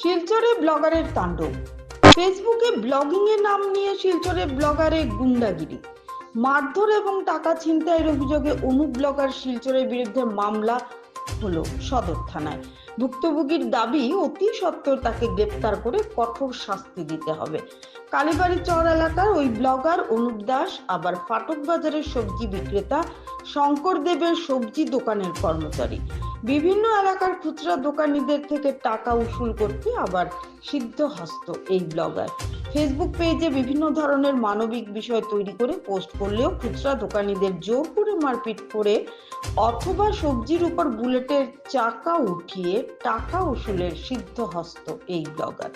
শিলচরে ব্লগারের তাণ্ডব। ফেসবুকে ব্লগিং এর নাম নিয়ে শিলচরে ব্লগারের গুন্ডাগিরি। মারধর এবং টাকা ছিনতাইয়ের অভিযোগে অনুপ ব্লগার শিলচরের বিরুদ্ধে মামলা হলো সদর থানায়। ভুক্তভোগীর দাবি, অতি সত্বর তাকে গ্রেপ্তার করে কঠোর শাস্তি দিতে হবে। কালীবাড়ি চর এলাকার ওই ব্লগার অনুপ দাস, আবার ফাটক বাজারের সবজি বিক্রেতা শঙ্কর দেবের সবজি দোকানের কর্মচারী। বিভিন্ন এলাকার খুচরা দোকানীদের থেকে টাকা উসুল করতে আবার সিদ্ধহস্ত এই ব্লগার। ফেসবুক পেজে বিভিন্ন ধরনের মানবিক বিষয় তৈরি করে পোস্ট করলেও খুচরা দোকানীদের জোর করে মারপিট করে অথবা সবজির উপর বুলেটের চাকা উঠিয়ে টাকা উসুলের সিদ্ধ হস্ত এই ব্লগার।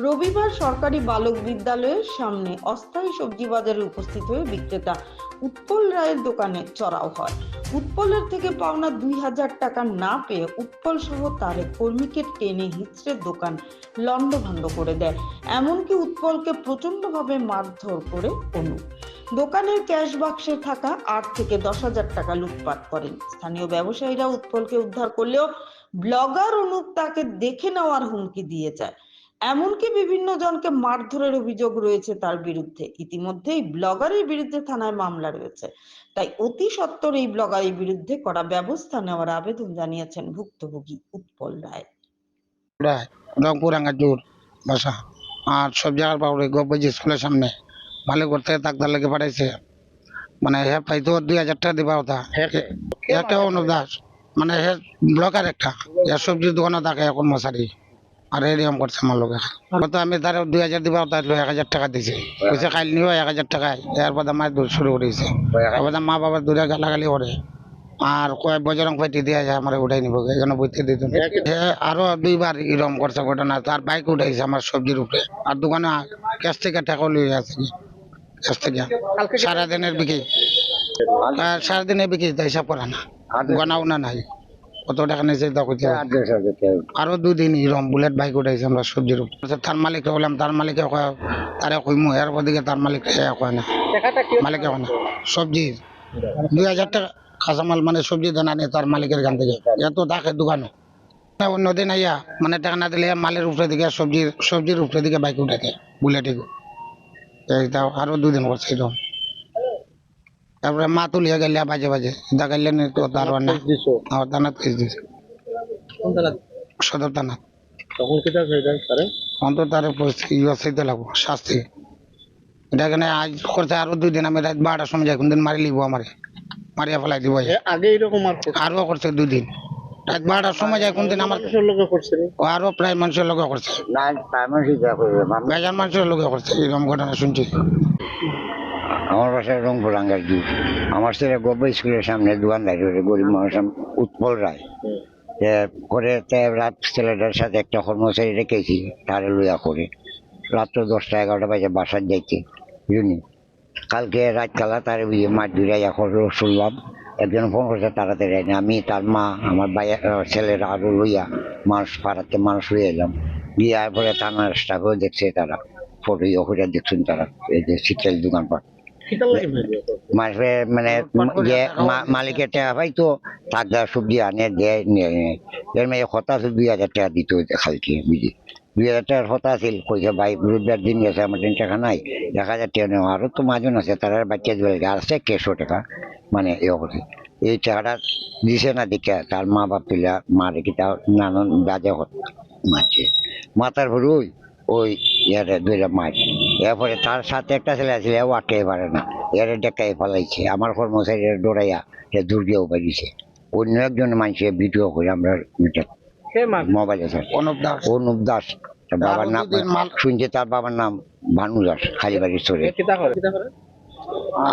রবিবার সরকারি বালক বিদ্যালয়ের সামনে অস্থায়ী সবজি বাজারে উপস্থিত হয়ে বিক্রেতা উৎপল রায়ের দোকানে চড়াও হয়। উৎপলের থেকে পাওনা দুই হাজার টাকা না পেয়ে উৎপল সহ তার কর্মীকে টেনে হিচড়ে দোকান লণ্ডভণ্ড করে দেয়। এমনকি উৎপলকে প্রচন্ডভাবে মারধর করে অনু। দোকানের ক্যাশ বাক্সে থাকা আট থেকে দশ হাজার টাকা লুটপাট করেন। স্থানীয় ব্যবসায়ীরা উৎপলকে উদ্ধার করলেও ব্লগার অনুপ তাকে দেখে নেওয়ার হুমকি দিয়ে যায়। এমনকি বিভিন্ন জনকে মারধরের অভিযোগ রয়েছে তার বিরুদ্ধে। ইতিমধ্যেই ব্লগারের বিরুদ্ধে থানায় মামলা রয়েছে। তাই অতি সত্বর এই ব্লগারের বিরুদ্ধে করা ব্যবস্থা নেওয়ার আবেদন জানিয়েছেন ভুক্তভোগী উৎপল রায়। রংপুর আঙ্গাজুর বাসা। আর সব জায়গার পাউড়ে গোপাজি স্কুলের সামনে ভালো করতে তাকদার লেগে পাঠাইছে। মানে হে পাইতো দুই হাজার টাকা দিবা কথা একটা অনুপ দাস মানে হে ব্লকার একটা। এর সবজির দোকানে থাকে এখন মশারি। আর এরকম করছে আমার লোকে। তো আমি তার দুই হাজার দিবা কথা এক হাজার টাকা দিছে। কইছে কাল নিও এক হাজার টাকায় এরপর আমার দূর শুরু করেছে। এবার মা বাবা দূরে গালাগালি করে। আর কয় বজরং ফাইটি দিয়া যায় আমার উঠাই নিব এখানে বইতে দিত আরও দুইবার এরকম করছে ঘটনা। তার বাইক উঠাইছে আমার সবজির উপরে। আর দোকানে ক্যাশ থেকে টাকা আছে। ক্যাশ থেকে। সারাদিনের বিক্রি। সারাদিনের বিক্রি হিসাব করে না। গনাও না নাই। কত টাকা নিয়েছে তা কইতে আরও দুদিন এরকম বুলেট বাইক উঠাইছে আমরা সবজির উপরে। আচ্ছা, তার মালিককে বললাম তার মালিকে কয় তারে কইমু এর দিকে তার মালিক কয় না। মালিকে কয় না। সবজির দুই হাজার টাকা কাঁচামাল মানে সবজি দানা নিয়ে তার মালিকের গান থেকে। এত থাকে দোকানে অন্যদিন আইয়া মানে টাকা না দিলে মালের উপরে দিকে সবজির সবজির উপরে দিকে বাইক উঠাতে বুলেটে। এইটা আরও দুদিন করছে এরকম তারপরে মা তুলিয়া গেলে বাজে বাজে। দেখাইলে নি তো তার না। আমার থানাত কেস দিছে। সদর থানা তখন কি তার তারে? অন্তত তার ইয়ে লাগবো শাস্তি। এটা এখানে আজ করছে আরও দুই দিন আমি রাত বারোটার সময় যাই কোনদিন মারি লিবো আমারে। মারিয়া ফেলাই দিব এ আগে এরকম আর করছে? আরও করছে দুই দিন। রাত বারোটার সময় যায় কোনদিন আমার মানুষের লোকে করছে রে। ও আরও প্রায় মানুষের লোকে করছে। বেজার মানুষের লোকে করছে এরকম ঘটনা শুনছি। আমার বাসা রংপুর আঙ্গারজি আমার ছেলে গব্ব স্কুলের সামনে দোকানদারি করে গরিব মানুষ, উৎপল রায়। করে রাত ছেলেটার সাথে একটা কর্মচারী রেখেছি, তারে লইয়া করে। রাত্র দশটা এগারোটা বাজে বাসার যাইতে, বুঝলি? কালকে রাত কালা তার বিয়ে মাঠ ধরে এখন শুনলাম, একজন ফোন করছে তাড়াতাড়ি আমি, তার মা, আমার ভাইয়া ছেলেরা আরও লইয়া মানুষ পাড়াতে মানুষ লইয়া এলাম। দিয়ে পরে থানার স্টাফেও দেখছে তারা, ফটো ইয়ে দেখছেন তারা, এই যে শীতকাল দোকানপাট। মাসে মানে যে মালিকের টাকা পাই তো তার সবজি আনে দেয় এর মেয়ে হতা দুই হাজার টাকা দিতে খালকে বুঝি দুই হাজার টাকার হতা আছিল কইছে ভাই রোজগার দিন গেছে আমার তিন টাকা নাই এক হাজার টাকা নেওয়া আরও তো মাজন আছে তারা বাচ্চা দিবে আছে কেশো টাকা? মানে এ করে এই টাকাটা দিছে না দেখে তার মা বাপ তুলে মা রেখে তার নানান বাজে মারছে মাথার ভরে ওই ইয়ারে দুইটা মাছ এরপরে তার সাথে একটা ছেলে আছে ও আটকে পারে না। এর ডেকাই ফেলাইছে আমার কর্মচারী দৌড়াইয়া সে দুর্গেও বাড়িছে অন্য একজন মানুষের ভিডিও করে আমরা মোবাইলে স্যার। অনুপ দাস। অনুপ দাস। তার বাবার নাম মাল- শুনছে তার বাবার নাম ভানু দাস খালিবাড়ির করে?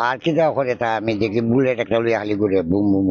আর কি দেওয়া করে তা আমি দেখি বুলেট একটা লইয়া খালি বুম বুম।